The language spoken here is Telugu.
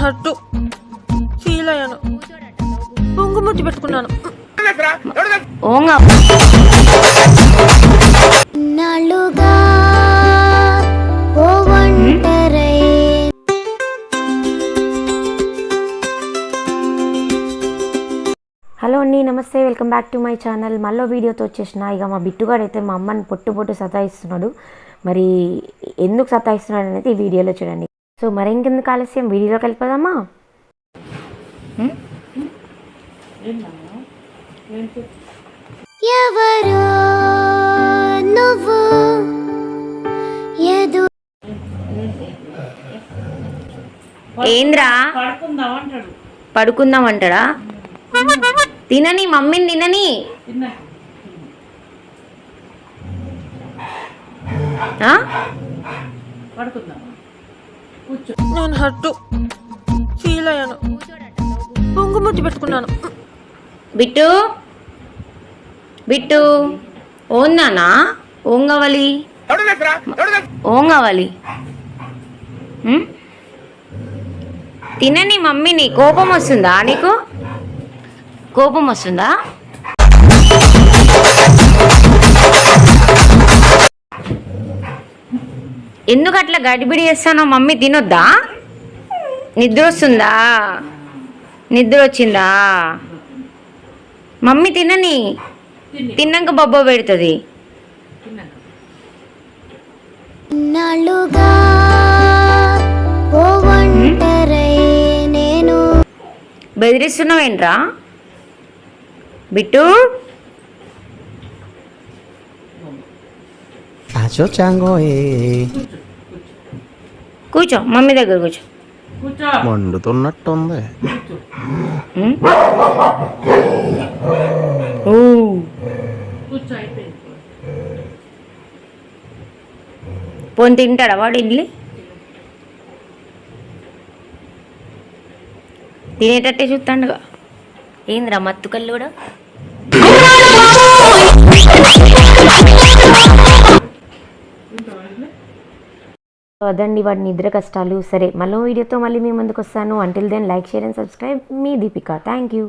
హట్టు ఫీల్ అయ్యాను. పొంగుముట్టి పెట్టుకున్నాను. ఓంగా. హలో అండి నమస్తే welcome back to my channel. మళ్ళీ వీడియోతో వచ్చేసిన ఇక మా బిట్టుగాడు అయితే మా అమ్మని పొట్టు పొట్టు సతాయిస్తున్నాడు. మరి ఎందుకు సతాయిస్తున్నాడు అనేది ఈ వీడియోలో చూడండి. సో మరి ఇంకెందుకు ఆలస్యం వీడియోలోకి వెళ్ళిపోదామా ఎవరో నువ్వు ఎదు ఏంద్రా? పడుకుందాం అంటాడా తినని మమ్మీని తినని. నేను హట్టు ఫీల్ అయ్యాను. పొంగుముట్టి పెట్టుకున్నాను. బిట్టు బిట్టు ఓం నానా ఓం కావాలి ఓం కావాలి ఉం? తినని మమ్మీని కోపం వస్తుందా నీకు? కోపం వస్తుందా? ఎందుకు అట్లా గడిబిడి చేస్తానో మమ్మీ తినొద్దా? నిద్ర వస్తుందా నిద్ర వచ్చిందా మమ్మీ తినని? తిన్నాక బొబ్బ పెడుతుంది. బెదిరిస్తున్నావేంట్రా? బిట్టు? కూర్చో మమ్మీ దగ్గర కూర్చో. మండుతున్నట్టుంది. పోనీ తింటాడా వాడు ఇడ్లీ? తినేటట్టే చూస్తాడుగా. ఏందిరా మత్తు కళ్ళు కూడా? అదండి వాడి నిద్ర కష్టాలు. సరే మళ్ళీ వీడియోతో మళ్ళీ మీ ముందుకు వస్తాను until then like share and subscribe me Deepika. Thank you